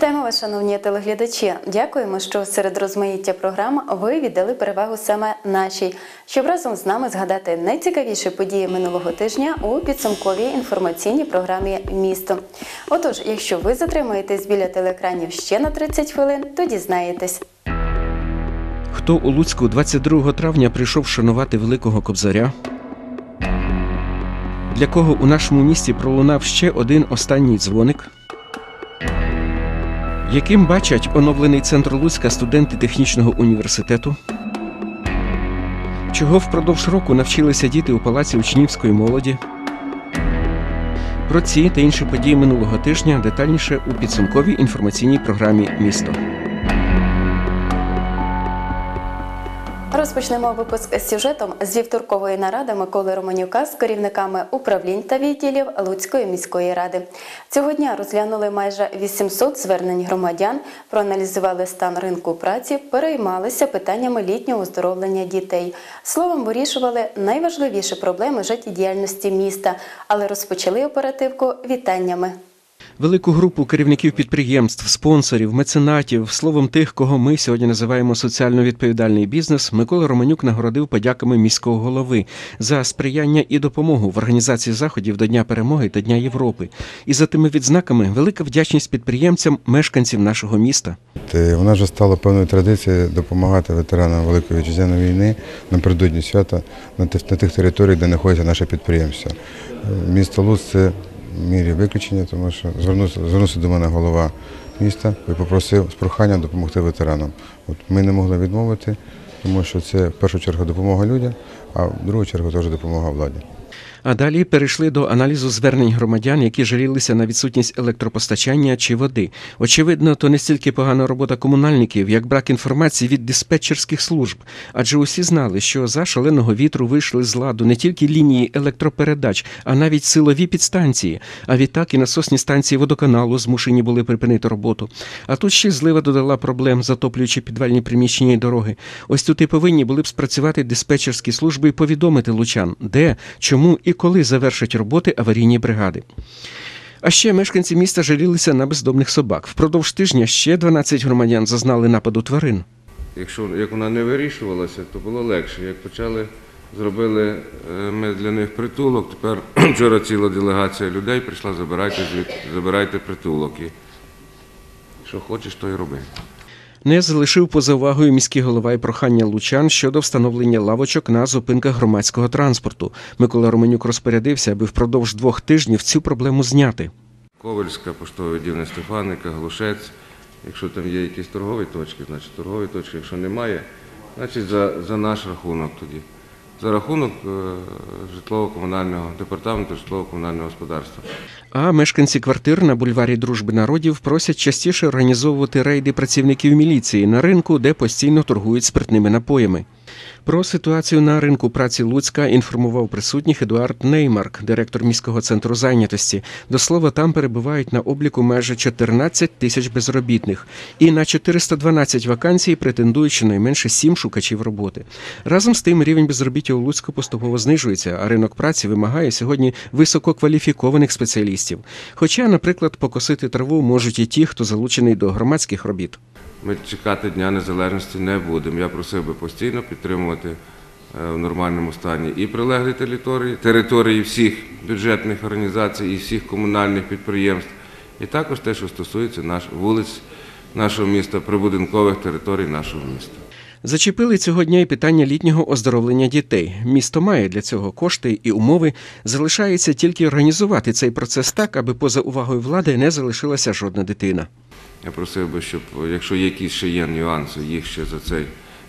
Вітаємо вас, шановні телеглядачі. Дякуємо, що серед розмаїття програм ви віддали перевагу саме нашій, щоб разом з нами згадати найцікавіші події минулого тижня у підсумковій інформаційній програмі Місто. Отож, якщо ви затримаєтесь біля телеекранів ще на 30 хвилин, то дізнаєтесь. Хто у Луцьку 22 травня прийшов шанувати Великого Кобзаря? Для кого у нашому місті пролунав ще один останній дзвоник? Яким бачать оновлений центр Луцька студенти технічного університету? Чого впродовж року навчилися діти у палаці учнівської молоді? Про ці та інші події минулого тижня детальніше у підсумковій інформаційній програмі Місто. Розпочнемо випуск з сюжетом з вівторкової наради Миколи Романюка з керівниками управлінь та відділів Луцької міської ради. Цього дня розглянули майже 800 звернень громадян, проаналізували стан ринку праці, переймалися питаннями літнього оздоровлення дітей. Словом, вирішували найважливіші проблеми життєдіяльності міста, але розпочали оперативку вітаннями. Велику групу керівників підприємств, спонсорів, меценатів, словом тих, кого ми сьогодні називаємо соціально відповідальний бізнес, Микола Романюк нагородив подяками міського голови за сприяння і допомогу в організації заходів до Дня перемоги та Дня Європи. І за тими відзнаками велика вдячність підприємцям, мешканців нашого міста. Е, Вона вже стала певною традицією допомагати ветеранам Великої вітчизняної війни напередодні свята на тих, територіях, де знаходяться наше підприємство. Е, Місто Луц це мірі виключення, тому що звернувся, звернувся до мене голова міста і попросив з проханням допомогти ветеранам. От ми не могли відмовити, тому що це в першу чергу допомога людям, а в другу чергу теж допомога владі. А далі перейшли до аналізу звернень громадян, які жалілися на відсутність електропостачання чи води. Очевидно, то не стільки погана робота комунальників, як брак інформації від диспетчерських служб. Адже усі знали, що за шаленого вітру вийшли з ладу не тільки лінії електропередач, а навіть силові підстанції. А відтак і насосні станції водоканалу змушені були припинити роботу. А тут ще злива додала проблем, затоплюючи підвальні приміщення і дороги. Ось тут і повинні були б спрацювати диспетчерські служби і повідомити лучан, де, чому і коли завершать роботи аварійні бригади. А ще мешканці міста жалілися на бездомних собак. Впродовж тижня ще 12 громадян зазнали нападу тварин. Якщо як вона не вирішувалася, то було легше. Як почали, зробили е, ми для них притулок, тепер вчора ціла делегація людей прийшла, забирайте забирайте притулок. І що хочеш, то й роби. Не залишив поза увагою міський голова і прохання лучан щодо встановлення лавочок на зупинках громадського транспорту. Микола Романюк розпорядився, аби впродовж двох тижнів цю проблему зняти. Ковальська, поштове відділення Стефаника, Глушець. Якщо там є якісь торгові точки, значить торгові точки. Якщо немає, значить за, за наш рахунок тоді. За рахунок е, житлово-комунального департаменту житлово-комунального господарства. А мешканці квартир на бульварі Дружби народів просять частіше організовувати рейди працівників міліції на ринку, де постійно торгують спиртними напоями. Про ситуацію на ринку праці Луцька інформував присутніх Едуард Неймарк, директор міського центру зайнятості. До слова, там перебувають на обліку майже 14 тисяч безробітних, і на 412 вакансій претендують щонайменше 7 шукачів роботи. Разом з тим рівень безробіття у Луцьку поступово знижується, а ринок праці вимагає сьогодні висококваліфікованих спеціалістів. Хоча, наприклад, покосити траву можуть і ті, хто залучений до громадських робіт. Ми чекати Дня Незалежності не будемо. Я просив би постійно підтримувати е, в нормальному стані і прилеглі території, території всіх бюджетних організацій і всіх комунальних підприємств, і також те, що стосується наш, вулиць нашого міста, прибудинкових територій нашого міста. Зачепили цього дня і питання літнього оздоровлення дітей. Місто має для цього кошти і умови. Залишається тільки організувати цей процес так, аби поза увагою влади не залишилася жодна дитина. Я просив би, щоб якщо якісь ще є нюанси, їх ще за цей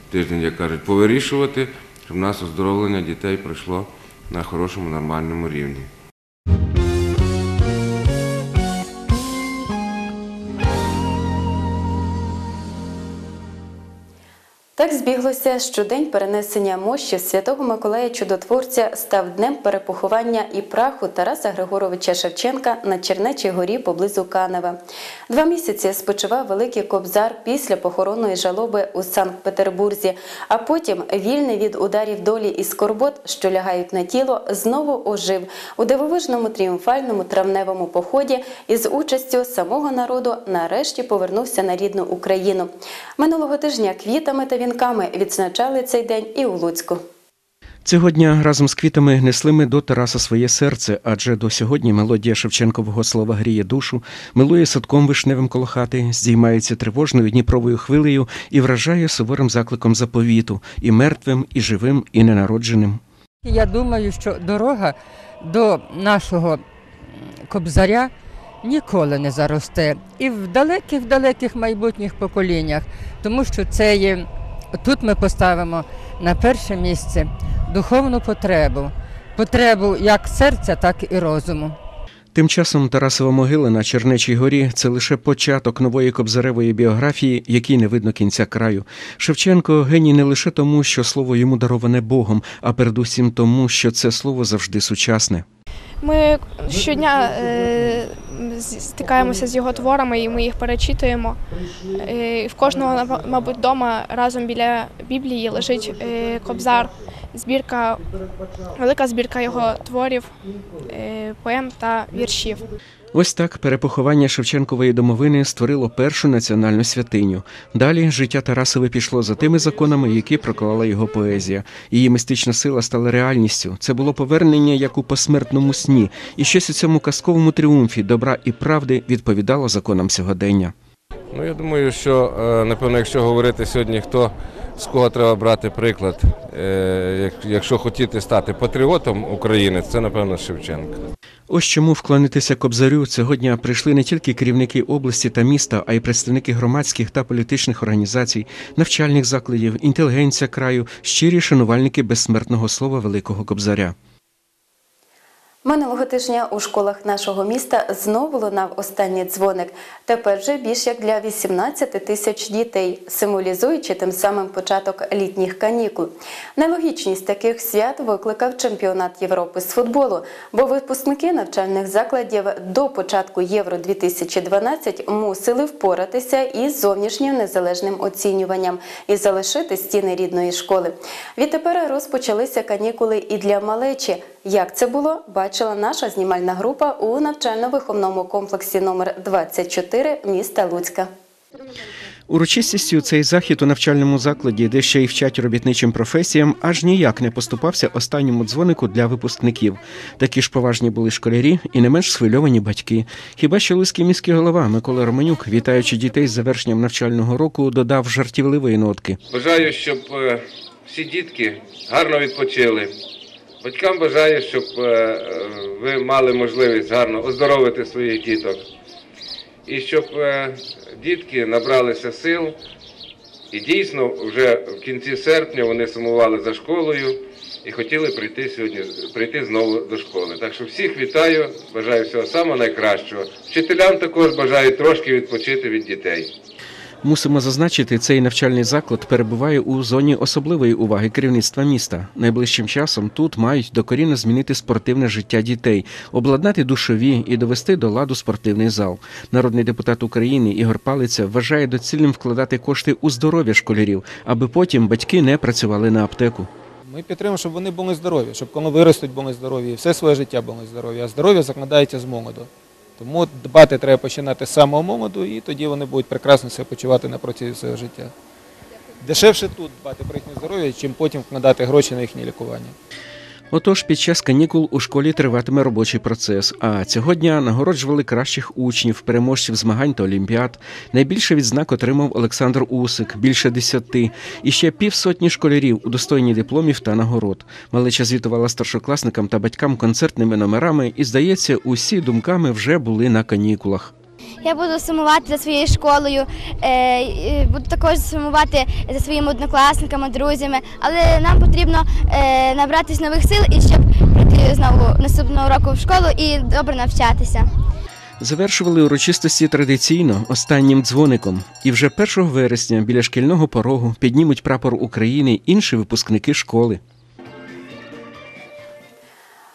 тиждень, як кажуть, повирішувати, щоб у нас оздоровлення дітей пройшло на хорошому, нормальному рівні. Так збіглося, що день перенесення мощі святого Миколая Чудотворця став днем перепоховання і праху Тараса Григоровича Шевченка на Чернечій горі поблизу Канева. Два місяці спочивав великий кобзар після похоронної жалоби у Санкт-Петербурзі, а потім, вільний від ударів долі і скорбот, що лягають на тіло, знову ожив у дивовижному тріумфальному травневому поході із участю самого народу нарешті повернувся на рідну Україну. Минулого тижня квітами та вінками відзначали цей день і у Луцьку. Цього дня разом з квітами несли ми до Тараса своє серце, адже до сьогодні мелодія Шевченкового слова гріє душу, милує садком вишневим коло хати, здіймається тривожною дніпровою хвилею і вражає суворим закликом заповіту і мертвим, і живим, і ненародженим. Я думаю, що дорога до нашого кобзаря ніколи не заросте. І в далеких далеких майбутніх поколіннях, тому що це є тут ми поставимо на перше місце духовну потребу, потребу як серця, так і розуму. Тим часом Тарасова могила на Чернечій горі це лише початок нової кобзаревої біографії, якій не видно кінця краю. Шевченко геній не лише тому, що слово йому дароване Богом, а передусім тому, що це слово завжди сучасне. Ми щодня е, стикаємося з його творами і ми їх перечитуємо. І в кожного, мабуть, вдома разом біля Біблії лежить е, кобзар, збірка, велика збірка його творів, е, поем та віршів. Ось так перепоховання Шевченкової домовини створило першу національну святиню. Далі життя Тарасове пішло за тими законами, які проклала його поезія. Її містична сила стала реальністю. Це було повернення як у посмертному сні, і щось у цьому казковому тріумфі добра і правди відповідало законам сьогодення. Ну, я думаю, що, е, напевно, якщо говорити сьогодні, хто з кого треба брати приклад, е, якщо хотіти стати патріотом України, це, напевно, Шевченко. Ось чому вклонитися Кобзарю цього дня прийшли не тільки керівники області та міста, а й представники громадських та політичних організацій, навчальних закладів, інтелігенція краю, щирі шанувальники безсмертного слова Великого Кобзаря. Минулого тижня у школах нашого міста знову лунав останній дзвоник. Тепер вже більш як для 18 тисяч дітей, символізуючи тим самим початок літніх канікул. Нелогічність таких свят викликав чемпіонат Європи з футболу, бо випускники навчальних закладів до початку Євро 2012 мусили впоратися із зовнішнім незалежним оцінюванням і залишити стіни рідної школи. Відтепер розпочалися канікули і для малечі. Як це було, бачила наша знімальна група у навчально-виховному комплексі номер 24 міста Луцька. Урочистістю цей захід у навчальному закладі, де ще й вчать робітничим професіям, аж ніяк не поступався останньому дзвонику для випускників. Такі ж поважні були школярі і не менш схвильовані батьки. Хіба що Луцький міський голова Микола Романюк, вітаючи дітей з завершенням навчального року, додав жартівливої нотки. Бажаю, щоб е, всі дітки гарно відпочили. Батькам бажаю, щоб е, ви мали можливість гарно оздоровити своїх діток. І щоб е, дітки набралися сил. І дійсно, вже в кінці серпня вони сумували за школою і хотіли прийти сьогодні, прийти знову до школи. Так що всіх вітаю, бажаю всього самого найкращого. Вчителям також бажаю трошки відпочити від дітей. Мусимо зазначити, цей навчальний заклад перебуває у зоні особливої уваги керівництва міста. Найближчим часом тут мають докорінно змінити спортивне життя дітей, обладнати душові і довести до ладу спортивний зал. Народний депутат України Ігор Палиця вважає доцільним вкладати кошти у здоров'я школярів, аби потім батьки не працювали на аптеку. Ми підтримуємо, щоб вони були здорові, щоб коли виростуть, були здорові, і все своє життя були здорові. А здоров'я закладається з молоду. Тому дбати треба починати з самого молоду, і тоді вони будуть прекрасно себе почувати на протязі свого життя. Дешевше тут дбати про їхнє здоров'я, чим потім вкладати гроші на їхнє лікування. Отож, під час канікул у школі триватиме робочий процес. А цього дня нагороджували кращих учнів, переможців змагань та олімпіад. Найбільше відзнак отримав Олександр Усик, більше десяти. І ще півсотні школярів удостоєні дипломів та нагород. Малеча звітувала старшокласникам та батькам концертними номерами, і здається, усі думками вже були на канікулах. Я буду сумувати за своєю школою, е, буду також сумувати за своїми однокласниками, друзями. Але нам потрібно е, набратись нових сил і щоб прийти знову наступного року в школу і добре навчатися. Завершували урочистості традиційно останнім дзвоником, і вже 1 вересня біля шкільного порогу піднімуть прапор України інші випускники школи.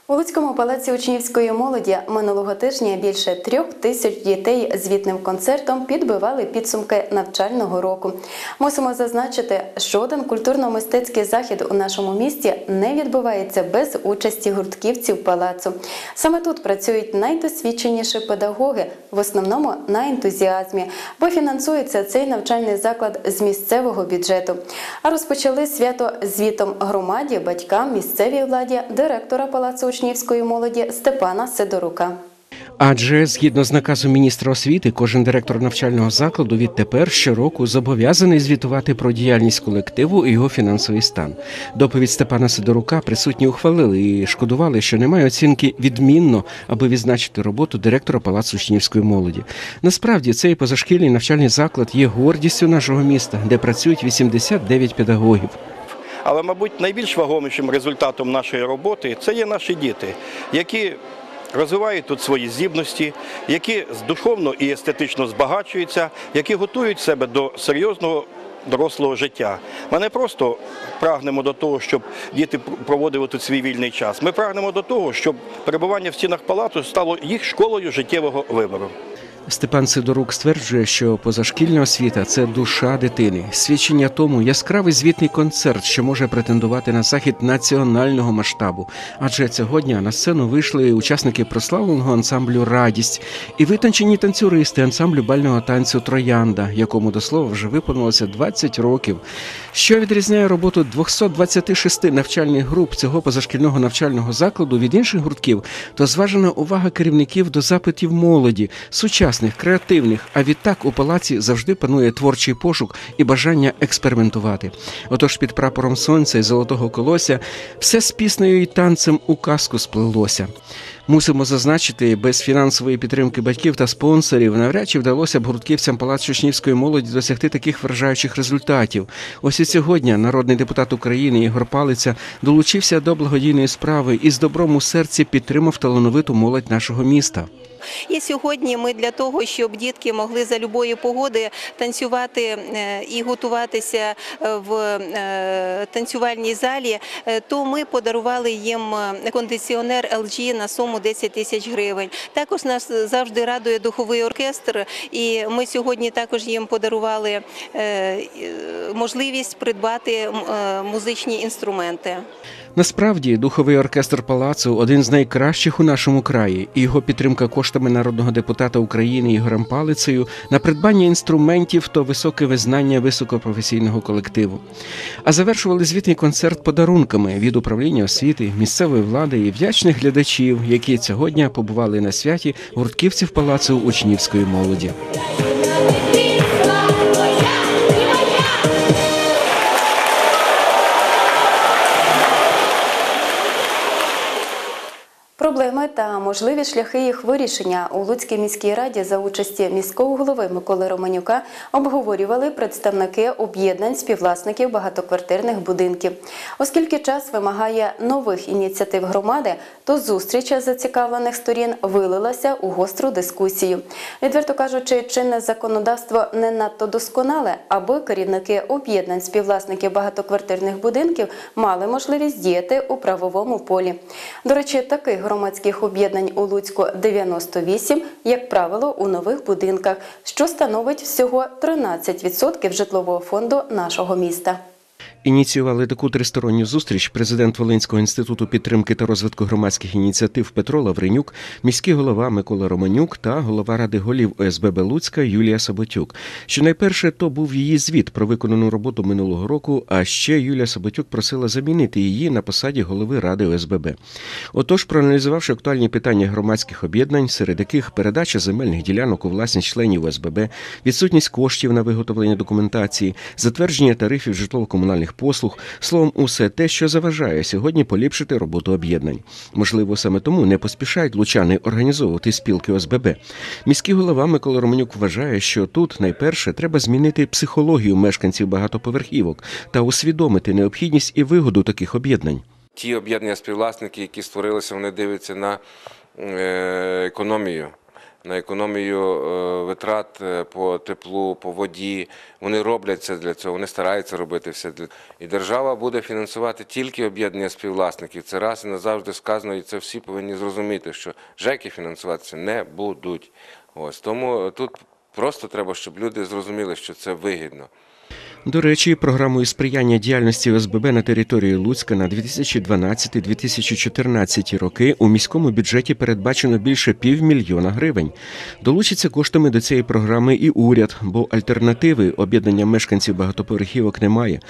У Луцькому палаці учнівської молоді минулого тижня більше трьох тисяч дітей звітним концертом підбивали підсумки навчального року. Мусимо зазначити, що жоден культурно-мистецький захід у нашому місті не відбувається без участі гуртківців палацу. Саме тут працюють найдосвідченіші педагоги, в основному на ентузіазмі, бо фінансується цей навчальний заклад з місцевого бюджету. А розпочали свято звітом громаді, батькам, місцевій владі, директора палацу учнівської молоді Степана Сидорука. Адже згідно з наказом міністра освіти, кожен директор навчального закладу відтепер щороку зобов'язаний звітувати про діяльність колективу і його фінансовий стан. Доповідь Степана Сидорука присутні ухвалили і шкодували, що немає оцінки відмінно, аби відзначити роботу директора палацу учнівської молоді. Насправді цей позашкільний навчальний заклад є гордістю нашого міста, де працюють 89 педагогів. Але, мабуть, найбільш вагомішим результатом нашої роботи це є наші діти, які розвивають тут свої здібності, які духовно і естетично збагачуються, які готують себе до серйозного дорослого життя. Ми не просто прагнемо до того, щоб діти проводили тут свій вільний час. Ми прагнемо до того, щоб перебування в стінах палату стало їх школою життєвого вибору. Степан Сидорук стверджує, що позашкільна освіта це душа дитини. Свідчення тому яскравий звітний концерт, що може претендувати на захід національного масштабу. Адже цього дня на сцену вийшли учасники прославленого ансамблю Радість і витончені танцюристи ансамблю бального танцю Троянда, якому до слова вже виповнилося 20 років. Що відрізняє роботу 226 навчальних груп цього позашкільного навчального закладу від інших гуртків, то зважена увага керівників до запитів молоді, сучасних, креативних. А відтак у палаці завжди панує творчий пошук і бажання експериментувати. Отож, під прапором сонця і золотого колося все з піснею і танцем у казку сплелося. Мусимо зазначити, без фінансової підтримки батьків та спонсорів навряд чи вдалося б гуртківцям Палацу учнівської молоді досягти таких вражаючих результатів. Ось і сьогодні народний депутат України Ігор Палиця долучився до благодійної справи і з добром у серці підтримав талановиту молодь нашого міста. І сьогодні ми для того, щоб дітки могли за любої погоди танцювати е, і готуватися е, в е, танцювальній залі, то ми подарували їм кондиціонер LG на суму 10 тисяч гривень. Також нас завжди радує духовий оркестр, і ми сьогодні також їм подарували е, е, можливість придбати е, музичні інструменти. Насправді, духовий оркестр палацу один з найкращих у нашому краї, і його підтримка коштами народного депутата України Ігорем Палицею на придбання інструментів то високе визнання високопрофесійного колективу. А завершували звітний концерт подарунками від управління освіти, місцевої влади і вдячних глядачів, які цього дня побували на святі гуртківців палацу учнівської молоді. Проблеми та можливі шляхи їх вирішення у Луцькій міській раді за участі міського голови Миколи Романюка обговорювали представники об'єднань співвласників багатоквартирних будинків. Оскільки час вимагає нових ініціатив громади, то зустріч зацікавлених сторін вилилася у гостру дискусію. Відверто кажучи, чинне законодавство не надто досконале, аби керівники об'єднань співвласників багатоквартирних будинків мали можливість діяти у правовому полі. До речі, таких громадських об'єднань у Луцьку 98, як правило, у нових будинках, що становить всього 13% житлового фонду нашого міста. Ініціювали таку тристоронню зустріч президент Волинського інституту підтримки та розвитку громадських ініціатив Петро Лавренюк, міський голова Микола Романюк та голова ради голів ОСББ Луцька Юлія Саботюк. Що найперше, то був її звіт про виконану роботу минулого року. А ще Юлія Саботюк просила замінити її на посаді голови ради ОСББ. Отож, проаналізувавши актуальні питання громадських об'єднань, серед яких передача земельних ділянок у власність членів ОСББ, відсутність коштів на виготовлення документації, затвердження тарифів житлово-комунальних послуг, словом, усе те, що заважає сьогодні поліпшити роботу об'єднань. Можливо, саме тому не поспішають лучани організовувати спілки ОСББ. Міський голова Микола Романюк вважає, що тут найперше треба змінити психологію мешканців багатоповерхівок та усвідомити необхідність і вигоду таких об'єднань. ті об'єднання співвласники, які створилися, вони дивляться на е, економію. На економію е, витрат е, по теплу, по воді. Вони роблять це для цього, вони стараються робити все для і держава буде фінансувати тільки об'єднання співвласників. Це раз і назавжди сказано, і це всі повинні зрозуміти, що ЖЕКи фінансуватися не будуть. Ось тому тут просто треба, щоб люди зрозуміли, що це вигідно. До речі, програмою сприяння діяльності ОСББ на території Луцька на 2012-2014 роки у міському бюджеті передбачено більше півмільйона гривень. Долучиться коштами до цієї програми і уряд, бо альтернативи об'єднання мешканців багатоповерхівок немає.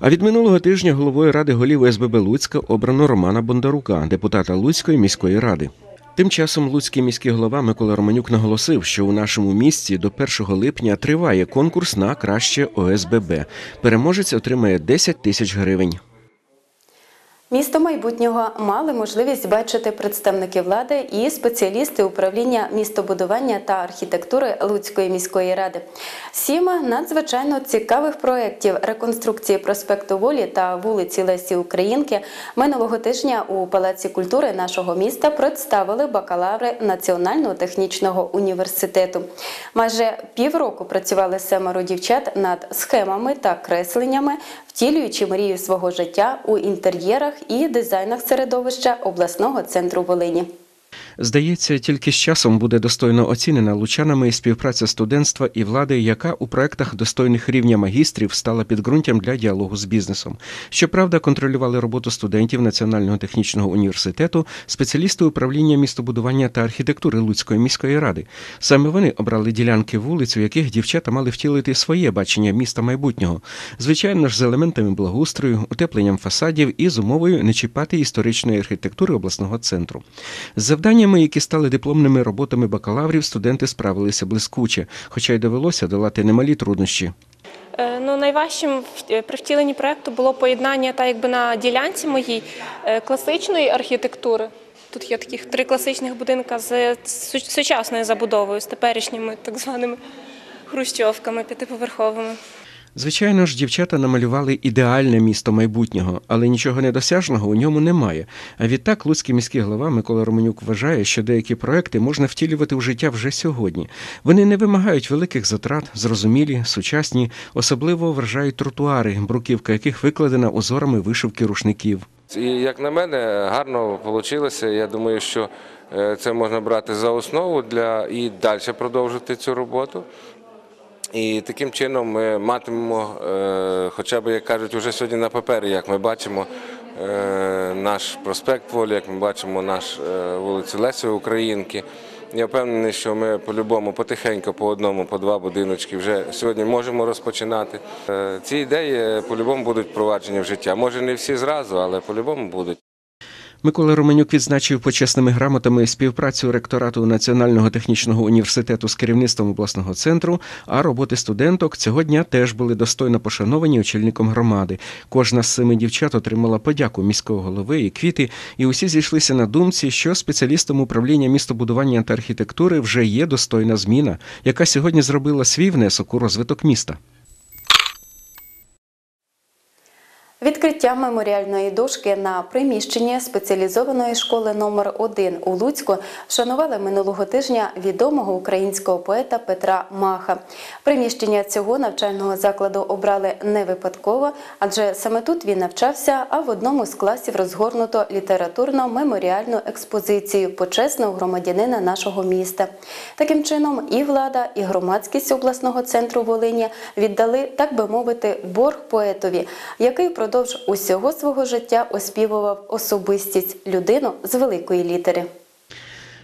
А від минулого тижня головою ради голів ОСББ Луцька обрано Романа Бондарука, депутата Луцької міської ради. Тим часом Луцький міський голова Микола Романюк наголосив, що у нашому місті до 1 липня триває конкурс на краще ОСББ. Переможець отримає 10 тисяч гривень. Місто майбутнього мали можливість бачити представники влади і спеціалісти управління містобудування та архітектури Луцької міської ради. Сім надзвичайно цікавих проєктів реконструкції проспекту Волі та вулиці Лесі Українки минулого тижня у Палаці культури нашого міста представили бакалаври Національного технічного університету. Майже півроку працювали семеро дівчат над схемами та кресленнями, втілюючи мрію свого життя у інтер'єрах і дизайнах середовища обласного центру Волині. Здається, тільки з часом буде достойно оцінена лучанами співпраця студентства і влади, яка у проектах достойних рівня магістрів стала підґрунтям для діалогу з бізнесом. Щоправда, контролювали роботу студентів Національного технічного університету, спеціалісти управління містобудування та архітектури Луцької міської ради. Саме вони обрали ділянки вулиць, у яких дівчата мали втілити своє бачення міста майбутнього, звичайно ж, з елементами благоустрою, утепленням фасадів і з умовою не чіпати історичної архітектури обласного центру. З завданнями, які стали дипломними роботами бакалаврів, студенти справилися блискуче, хоча й довелося долати немалі труднощі. Е, Ну, найважчим е, при втіленні проекту було поєднання та якби на ділянці моїй е, класичної архітектури. Тут є таких три класичних будинка з сучасною забудовою, з теперішніми так званими хрущовками п'ятиповерховими. Звичайно ж, дівчата намалювали ідеальне місто майбутнього, але нічого недосяжного у ньому немає. А відтак Луцький міський голова Микола Романюк вважає, що деякі проекти можна втілювати у життя вже сьогодні. Вони не вимагають великих затрат, зрозумілі, сучасні, особливо вражають тротуари, бруківка яких викладена узорами вишивки рушників. І як на мене, гарно вийшло. Я думаю, що е, це можна брати за основу для і далі продовжити цю роботу. І таким чином ми матимемо, е, хоча б, як кажуть, вже сьогодні на папері, як ми бачимо е, наш проспект Волі, як ми бачимо наш е, вулицю Лесі Українки. Я впевнений, що ми по-любому потихеньку, по одному, по два будиночки вже сьогодні можемо розпочинати. Ці ідеї по-любому будуть впроваджені в життя. Може не всі зразу, але по-любому будуть. Микола Романюк відзначив почесними грамотами співпрацю ректорату Національного технічного університету з керівництвом обласного центру, а роботи студенток цього дня теж були достойно пошановані очільником громади. Кожна з семи дівчат отримала подяку міського голови і квіти, і усі зійшлися на думці, що спеціалістам управління містобудування та архітектури вже є достойна зміна, яка сьогодні зробила свій внесок у розвиток міста. Відкриття меморіальної дошки на приміщенні спеціалізованої школи номер 1 у Луцьку вшанували минулого тижня відомого українського поета Петра Маха. Приміщення цього навчального закладу обрали не випадково, адже саме тут він навчався, а в одному з класів розгорнуто літературно-меморіальну експозицію почесного громадянина нашого міста. Таким чином, і влада, і громадськість обласного центру Волині віддали, так би мовити, борг поетові, який впродовж усього свого життя оспівував особистість людину з великої літери.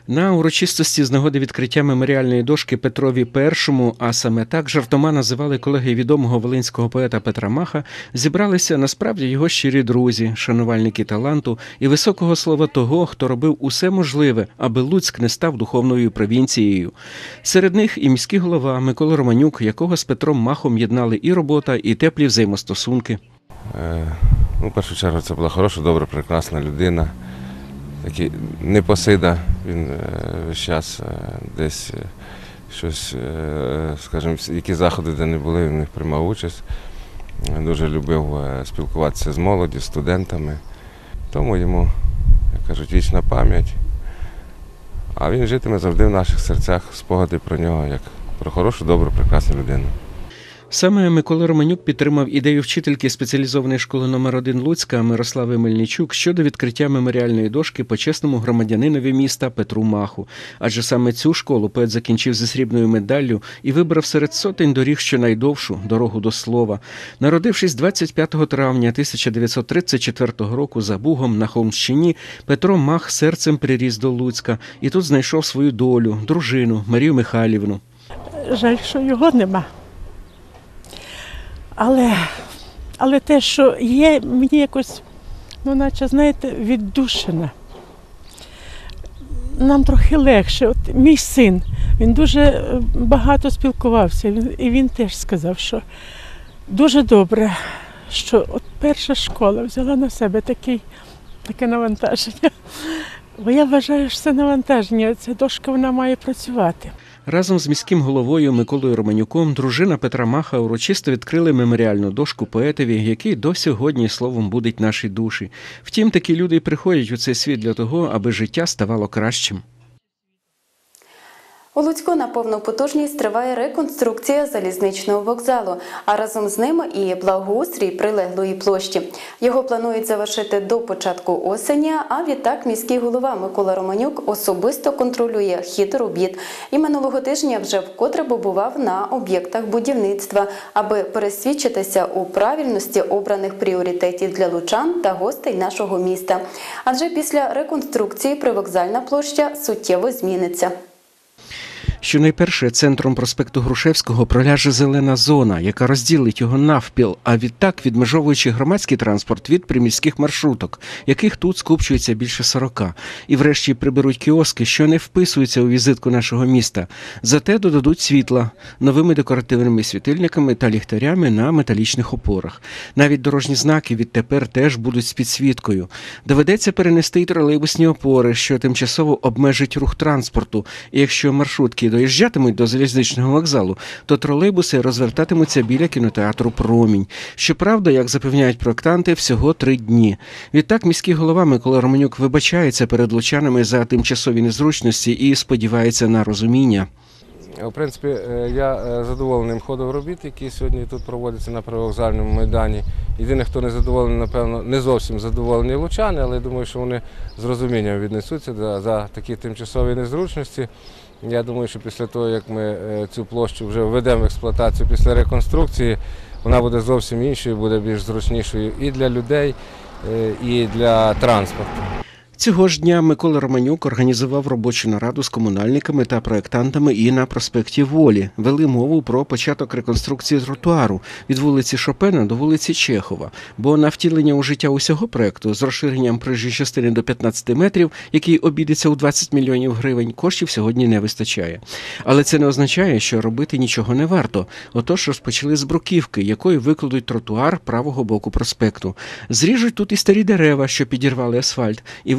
На урочистості з нагоди відкриття меморіальної дошки Петрові І, а саме так жартома називали колеги відомого волинського поета Петра Маха, зібралися насправді його щирі друзі, шанувальники таланту і високого слова того, хто робив усе можливе, аби Луцьк не став духовною провінцією. Серед них і міський голова Микола Романюк, якого з Петром Махом єднали і робота, і теплі взаємостосунки. Е, Ну, в першу чергу, це була хороша, добра, прекрасна людина. Такий непосида, він е, весь час е, десь щось, скажімо, які заходи, де не були, він в них приймав участь. Дуже любив спілкуватися з молоді, студентами. Тому йому, як кажуть, вічна пам'ять. А він житиме завжди в наших серцях спогади про нього як про хорошу, добру, прекрасну людину. Саме Микола Романюк підтримав ідею вчительки спеціалізованої школи номер 1 Луцька Мирослави Мельничук щодо відкриття меморіальної дошки почесному громадянинові міста Петру Маху. Адже саме цю школу поет закінчив зі срібною медаллю і вибрав серед сотень доріг щонайдовшу дорогу до слова. Народившись 25 травня 1934 року за Бугом на Холмщині, Петро Мах серцем приріс до Луцька і тут знайшов свою долю, дружину Марію Михайлівну. Жаль, що його нема. Але, але те, що є, мені якось, ну, наче, знаєте, віддушина. Нам трохи легше. От мій син, він дуже е, багато спілкувався, і він теж сказав, що дуже добре, що от перша школа взяла на себе такий, таке навантаження. Бо я вважаю, що це навантаження, ця дошка вона має працювати. Разом з міським головою Миколою Романюком дружина Петра Маха урочисто відкрили меморіальну дошку поетові, який до сьогодні словом будить наші душі. Втім, такі люди й приходять у цей світ для того, аби життя ставало кращим. У Луцьку на повну потужність триває реконструкція залізничного вокзалу, а разом з ним і благоустрій прилеглої площі. Його планують завершити до початку осені. А відтак міський голова Микола Романюк особисто контролює хід робіт. І минулого тижня вже вкотре побував на об'єктах будівництва, аби пересвідчитися у правильності обраних пріоритетів для лучан та гостей нашого міста. Адже після реконструкції привокзальна площа суттєво зміниться. Щонайперше центром проспекту Грушевського проляже зелена зона, яка розділить його навпіл, а відтак відмежовуючи громадський транспорт від приміських маршруток, яких тут скупчується більше 40. І врешті приберуть кіоски, що не вписуються у візитку нашого міста. Зате додадуть світла новими декоративними світильниками та ліхтарями на металічних опорах. Навіть дорожні знаки відтепер теж будуть з підсвіткою. Доведеться перенести й тролейбусні опори, що тимчасово обмежить рух транспорту. І якщо маршрутки доїжджатимуть до залізничного вокзалу, то тролейбуси розвертатимуться біля кінотеатру Промінь. Щоправда, як запевняють проектанти, всього три дні. Відтак міський голова Микола Романюк вибачається перед лучанами за тимчасові незручності і сподівається на розуміння. В принципі, е, я е, задоволений ходом робіт, які сьогодні тут проводяться на привокзальному майдані. Єдине, хто не задоволений, напевно, не зовсім задоволені лучани, але я думаю, що вони з розумінням віднесуться за, за такі тимчасові незручності. Я думаю, що після того, як ми е, цю площу вже введемо в експлуатацію після реконструкції, вона буде зовсім іншою, буде більш зручнішою і для людей, е, і для транспорту. Цього ж дня Микола Романюк організував робочу нараду з комунальниками та проєктантами і на проспекті Волі. Вели мову про початок реконструкції тротуару від вулиці Шопена до вулиці Чехова. Бо на втілення у життя усього проекту з розширенням проїжджої частини до 15 метрів, який обійдеться у 20 мільйонів гривень, коштів сьогодні не вистачає. Але це не означає, що робити нічого не варто. Отож розпочали з бруківки, якою викладуть тротуар правого боку проспекту. Зріжуть тут і старі дерева, що підірвали асфальт, і